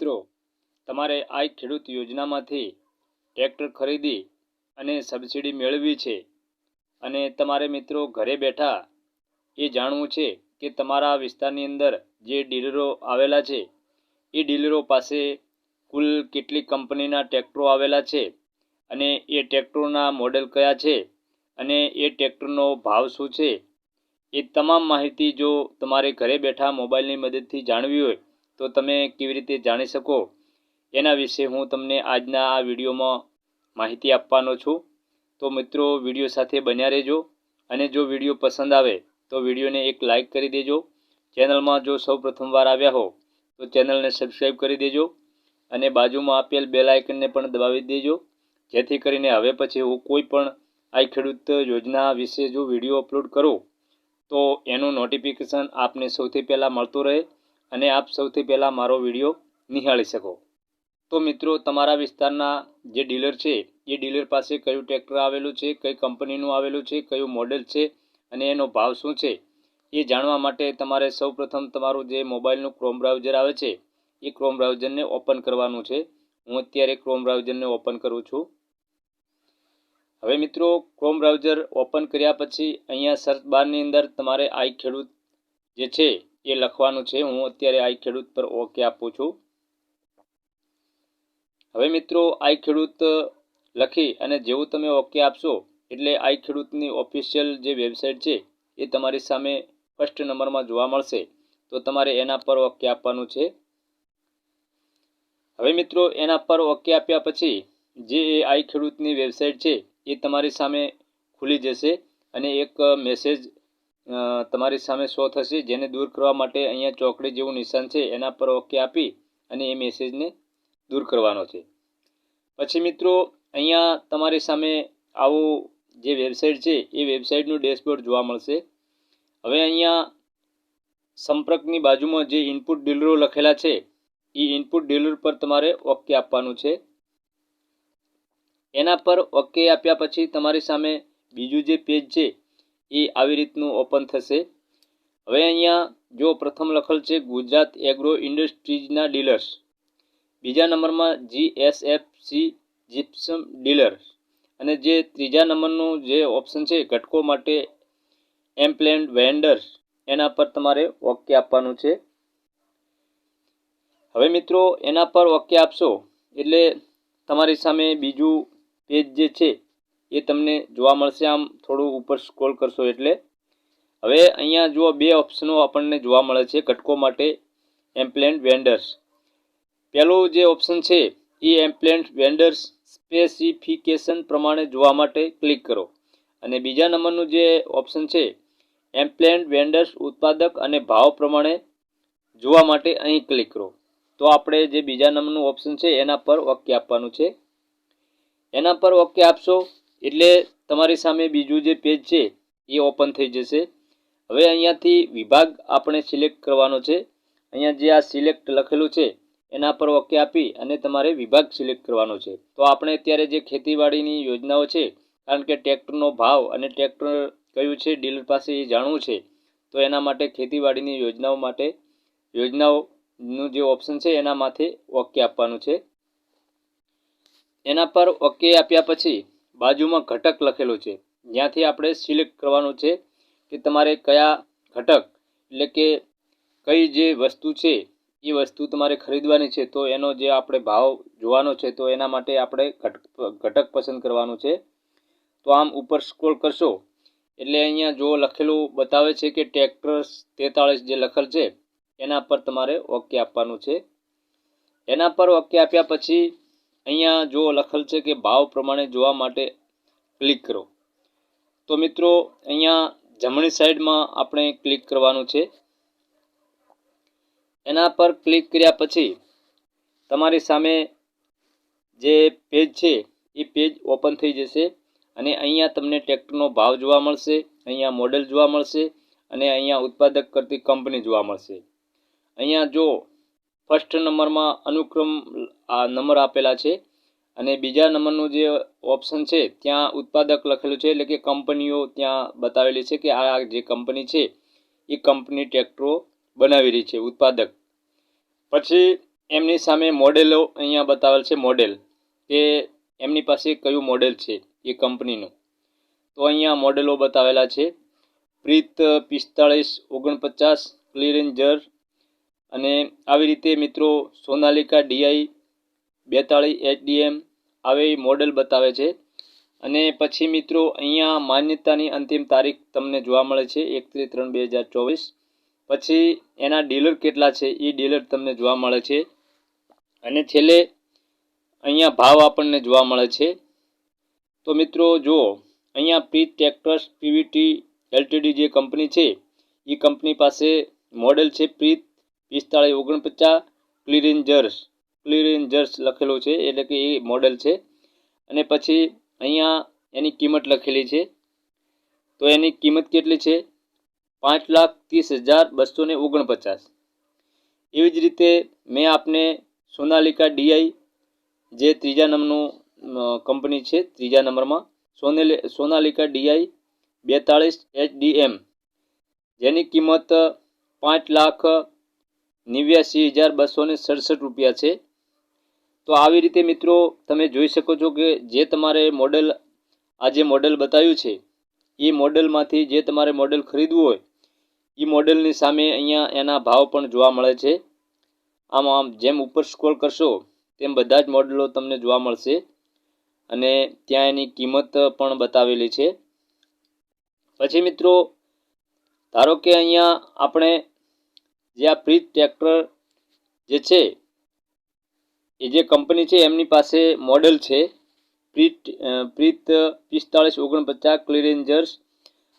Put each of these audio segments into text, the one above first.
મિત્રો, તમારે આ ખેડૂત યોજનામાંથી ટ્રેક્ટર ખરીદી અને સબસિડી મેળવવી છે. અને તમારે મિત્રો ઘરે બેઠા એ જાણવું છે કે તમારા વિસ્તારની અંદર જે ડીલરો આવેલા છે, એ ડીલરો પાસે કુલ કેટલી કંપનીના ટ્રેક્ટરો આવેલા છે અને એ ટ્રેક્ટરોના મોડેલ કયા છે અને એ ટ્રેક્ટરનો ભાવ શું છે? એ તમામ માહિતી જો તમારે ઘરે બેઠા મોબાઈલની મદદથી જાણવી હોય તો તમે કેવી રીતે જાણી શકો? એના વિશે હું તમને આજના આ વિડીયોમાં માહિતી આપવાનો છું. તો મિત્રો, વીડિયો સાથે બન્યા રહેજો અને જો વીડિયો પસંદ આવે, તો વિડીયોને એક લાઇક કરી દેજો. ચેનલમાં જો સૌ પ્રથમવાર આવ્યા હો, તો ચેનલને સબસ્ક્રાઈબ કરી દેજો અને બાજુમાં આપેલ બેલ આઇકનને પણ દબાવી દેજો. જેથી કરીને હવે પછી હું કોઈ પણ આ ખેડૂત યોજના વિશે જો વીડિયો અપલોડ કરું, તો એનું નોટિફિકેશન આપને સૌથી પહેલાં મળતું રહે અને આપ સૌથી પહેલાં મારો વીડિયો નિહાળી શકો. તો મિત્રો, તમારા વિસ્તારના જે ડીલર છે, એ ડીલર પાસે કયું ટ્રેક્ટર આવેલું છે, કઈ કંપનીનું આવેલું છે, કયું મોડેલ છે અને એનો ભાવ શું છે, એ જાણવા માટે તમારે સૌપ્રથમ તમારું જે મોબાઈલનું ક્રોમ બ્રાઉઝર આવે છે, એ ક્રોમ બ્રાઉઝરને ઓપન કરવાનું છે. હું અત્યારે ક્રોમ બ્રાઉઝરને ઓપન કરું છું. હવે મિત્રો ક્રોમ બ્રાઉઝર ઓપન કર્યા પછી અહીંયા સર્ચ બારની અંદર તમારે આઈ ખેડૂત જે છે એ લખવાનું છે. હું અત્યારે આઈ ખેડૂત પર ઓકે આપું છું. હવે મિત્રો, આઈ ખેડૂત લખી અને જેવું તમે ઓકે આપશો, એટલે આઈ ખેડૂતની ઓફિશિયલ જે વેબસાઇટ છે, એ તમારી સામે ફર્સ્ટ નંબરમાં જોવા મળશે. તો તમારે એના પર ઓકે આપવાનું છે. હવે મિત્રો, એના પર ઓકે આપ્યા પછી, જે એ આઈ ખેડૂતની વેબસાઇટ છે, એ તમારી સામે ખુલી જશે અને એક મેસેજ તમારી સામે શો થશે, જેને દૂર કરવા માટે અહીંયા ચોકડી જેવું નિશાન છે, એના પર ઓકે આપી અને એ મેસેજને દૂર કરવાનો છે. પછી મિત્રો, અહીંયા તમારી સામે આવું જે વેબસાઇટ છે, એ વેબસાઇટનું ડેશબોર્ડ જોવા મળશે. હવે અહીંયા સંપર્કની બાજુમાં જે ઇનપુટ ડીલરો લખેલા છે, એ ઇનપુટ ડીલર પર તમારે ઓકે આપવાનું છે. એના પર ઓકે આપ્યા પછી તમારી સામે બીજું જે પેજ છે એ આવી રીતનું ઓપન થશે. હવે અહીંયા જો પ્રથમ લખેલ છે, ગુજરાત એગ્રો ઇન્ડસ્ટ્રીઝના ડીલર્સ બીજા નંબરમાં G S F C gypsum dealers અને જે ત્રીજા નંબરનું જે ઓપ્શન છે, ઘટકો માટે એમ્પ્લેન્ડ વેન્ડર્સ એના પર તમારે ઓકે આપવાનું છે. હવે મિત્રો, એના પર ઓકે આપશો, એટલે તમારી સામે બીજું પેજ જે છે એ તમને જોવા મળશે. આમ થોડું ઉપર સ્ક્રોલ કરશો એટલે. હવે અહીંયા જુઓ, બે ઓપ્શનો આપણને જોવા મળે છે ઘટકો માટે. એમ્પ્લેન્ટ વેન્ડર્સ પહેલું જે ઓપ્શન છે, એ એમ્પ્લેન્ટ વેન્ડર્સ સ્પેસિફિકેશન પ્રમાણે જોવા માટે ક્લિક કરો. અને બીજા નંબરનું જે ઓપ્શન છે એમ્પ્લેન્ટ વેન્ડર્સ ઉત્પાદક અને ભાવ પ્રમાણે જોવા માટે અહીં ક્લિક કરો. તો આપણે જે બીજા નંબરનું ઓપ્શન છે, એના પર ઓકે આપવાનું છે. એના પર ઓકે આપશો. એટલે તમારી સામે બીજું જે પેજ છે, એ ઓપન થઈ જશે. હવે અહીંયાથી વિભાગ આપણે સિલેક્ટ કરવાનો છે. અહીંયા જે આ સિલેક્ટ લખેલું છે, એના પર ઓકે આપી અને તમારે વિભાગ સિલેક્ટ કરવાનો છે. તો આપણે અત્યારે જે ખેતીવાડીની યોજનાઓ છે, કારણ કે ટ્રેક્ટરનો ભાવ અને ટ્રેક્ટર કયું છે, ડીલર પાસે એ જાણવું છે, તો એના માટે ખેતીવાડીની યોજનાઓ માટે, યોજનાઓનું જે ઓપ્શન છે, એના માથે ઓકે આપવાનું છે. એના પર ઓકે આપ્યા પછી બાજુમાં ઘટક લખેલું છે. જ્યાંથી આપણે સિલેક્ટ કરવાનું છે કે તમારે કયા ઘટક, એટલે કે કઈ જે વસ્તુ છે, એ વસ્તુ તમારે ખરીદવાની છે, તો એનો જે આપણે ભાવ જોવાનો છે, તો એના માટે આપણે ઘટક પસંદ કરવાનું છે. તો આમ ઉપર સ્ક્રોલ કરશો, એટલે અહીંયા જો લખેલું બતાવે છે કે ટ્રેક્ટર તેતાળીસ જે લખેલ છે, એના પર તમારે ઓકે આપવાનું છે. એના પર ઓકે આપ્યા પછી અહીંયા જો લખેલ છે કે ભાવ પ્રમાણે જોવા માટે ક્લિક કરો. તો મિત્રો, અહીંયા જમણી સાઈડમાં આપણે ક્લિક કરવાનું છે. એના પર ક્લિક કર્યા પછી તમારી સામે જે પેજ છે, એ પેજ ઓપન થઈ જશે અને અહીંયા તમને ટ્રેક્ટરનો ભાવ જોવા મળશે, અહીંયા મોડેલ જોવા મળશે અને અહીંયા ઉત્પાદક કરતી કંપની જોવા મળશે. અહીંયા જો ફર્સ્ટ નંબરમાં અનુક્રમ, આ નંબર આપેલા છે અને બીજા નંબરનું જે ઓપ્શન છે, ત્યાં ઉત્પાદક લખેલું છે, એટલે કે કંપનીઓ ત્યાં બતાવેલી છે કે આ જે કંપની છે, એ કંપની ટ્રેક્ટરો બનાવી રહી છે, ઉત્પાદક. પછી એમની સામે મોડેલો અહીંયા બતાવેલ છે, મોડેલ, કે એમની પાસે કયું મોડેલ છે, એ કંપનીનું. તો અહીંયા મોડેલો બતાવેલા છે, પ્રીત પિસ્તાળીસ ઓગણપચાસ, ક્લિરેન્જર, અને આવી રીતે મિત્રો સોનાલિકા ડીઆઈ બેતાળીસ એચડીએમ આવી મોડેલ બતાવે છે. અને પછી મિત્રો, અહીંયા માન્યતાની અંતિમ તારીખ તમને જોવા મળે છે એકત્રીસ ત્રણ બે હજાર ચોવીસ. પછી એના ડીલર કેટલા છે, એ ડીલર તમને જોવા મળે છે. અને છેલ્લે અહીંયા ભાવ આપણને જોવા મળે છે. તો મિત્રો, જુઓ, અહીંયા પ્રીત ટ્રેક્ટર્સ પીવીટી એલટીડી જે કંપની છે, એ કંપની પાસે મોડેલ છે પ્રીત પિસ્તાળીસ ઓગણપચાસ ક્લિરેન્જર્સ ક્લિરેન્જર્સ લખેલું છે, એટલે કે એ મોડેલ છે. અને પછી અહીંયા એની કિંમત લખેલી છે. તો એની કિંમત કેટલી છે? પાંચ લાખ ત્રીસ હજાર બસો ને ઓગણપચાસ. એવી જ રીતે મેં આપને સોનાલિકા ડીઆઈ જે ત્રીજા નંબરનું કંપની છે, ત્રીજા નંબરમાં, સોનેલે, સોનાલિકા ડીઆઈ બેતાળીસ એચડીએમ જેની કિંમત પાંચ લાખ નેવ્યાસી હજાર બસો સડસઠ રૂપિયા છે. તો આવી રીતે મિત્રો તમે જોઈ શકો છો કે જે તમારે મોડેલ આ જે મોડેલ બતાવ્યું છે, એ મોડેલમાંથી જે તમારે મોડેલ ખરીદવું હોય, એ મોડેલની સામે અહીંયા એના ભાવ પણ જોવા મળે છે. આમ આમ જેમ ઉપર સ્ક્રોલ કરશો, તેમ બધા જ મોડેલો તમને જોવા મળશે અને ત્યાં એની કિંમત પણ બતાવેલી છે. પછી મિત્રો, ધારો કે અહીંયા આપણે જે આ ફ્રી ટ્રેક્ટર જે છે એ જે કંપની છે, એમની પાસે મોડલ છે. પ્રીત પ્રીત પિસ્તાળીસ ઓગણપચાસ ક્લિરેન્જર્સ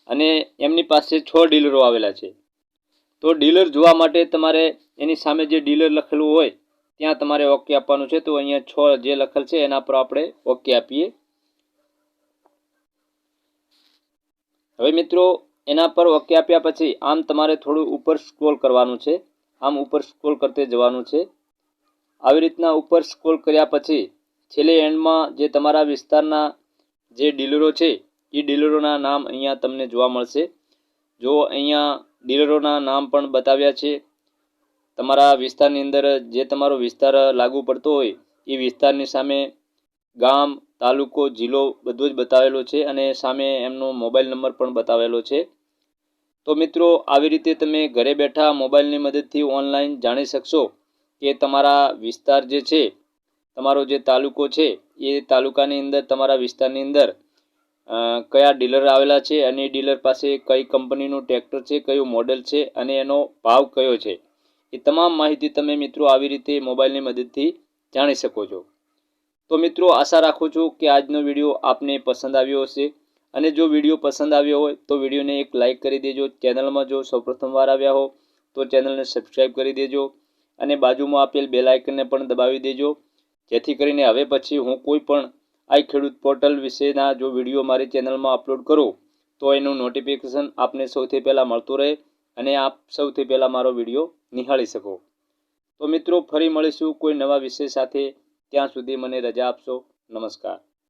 અને એમની પાસે છ ડીલરો આવેલા છે. તો ડીલર જોવા માટે તમારે એની સામે જે ડીલર લખેલું હોય, ત્યાં તમારે ઓકે આપવાનું છે. તો અહીંયા છ જે લખેલ છે, એના પર આપણે ઓકે આપીએ. હવે મિત્રો, એના પર ઓકે આપ્યા પછી આમ તમારે થોડું ઉપર સ્ક્રોલ કરવાનું છે. આમ ઉપર સ્ક્રોલ કરતે જવાનું છે. આવી રીતના ઉપર સ્ક્રોલ કર્યા પછી છેલ્લે એન્ડમાં જે તમારા વિસ્તારના જે ડીલરો છે, એ ડીલરોના નામ અહીંયા તમને જોવા મળશે. જો અહીંયા ડીલરોના નામ પણ બતાવ્યા છે, તમારા વિસ્તારની અંદર જે તમારો વિસ્તાર લાગુ પડતો હોય, એ વિસ્તારની સામે ગામ, તાલુકો, જિલ્લો બધો જ બતાવેલો છે અને સામે એમનો મોબાઈલ નંબર પણ બતાવેલો છે. તો મિત્રો, આવી રીતે તમે ઘરે બેઠા મોબાઈલની મદદથી ઓનલાઈન જાણી શકશો. કે તમારા વિસ્તાર જે છે, તમારો જે તાલુકો છે, એ તાલુકાની અંદર, તમારા વિસ્તારની અંદર કયા ડીલર આવેલા છે અને ડીલર પાસે કઈ કંપનીનું ટ્રેક્ટર છે, કયું મોડેલ છે અને એનો ભાવ કયો છે. એ તમામ માહિતી તમે મિત્રો આવી રીતે મોબાઈલની મદદથી જાણી શકો છો. તો મિત્રો, આશા રાખું છું કે આજનો વીડિયો આપને પસંદ આવ્યો હશે. અને જો વીડિયો પસંદ આવ્યો હોય, તો વિડીયોને એક લાઇક કરી દેજો. ચેનલમાં જો સૌપ્રથમ વાર આવ્યા હો, તો ચેનલને સબસ્ક્રાઈબ કરી દેજો. અને બાજુમાં આપેલ બે લાઇકનને પણ દબાવી દેજો. જેથી કરીને હવે પછી હું કોઈ પણ આઈ ખેડૂત પોર્ટલ વિશેના જો વીડિયો મારી ચેનલમાં અપલોડ કરું, તો એનું નોટિફિકેશન આપને સૌથી પહેલાં મળતું રહે અને આપ સૌથી પહેલાં મારો વીડિયો નિહાળી શકો. તો મિત્રો, ફરી મળીશું કોઈ નવા વિષય સાથે. ત્યાં સુધી મને રજા આપશો. નમસ્કાર.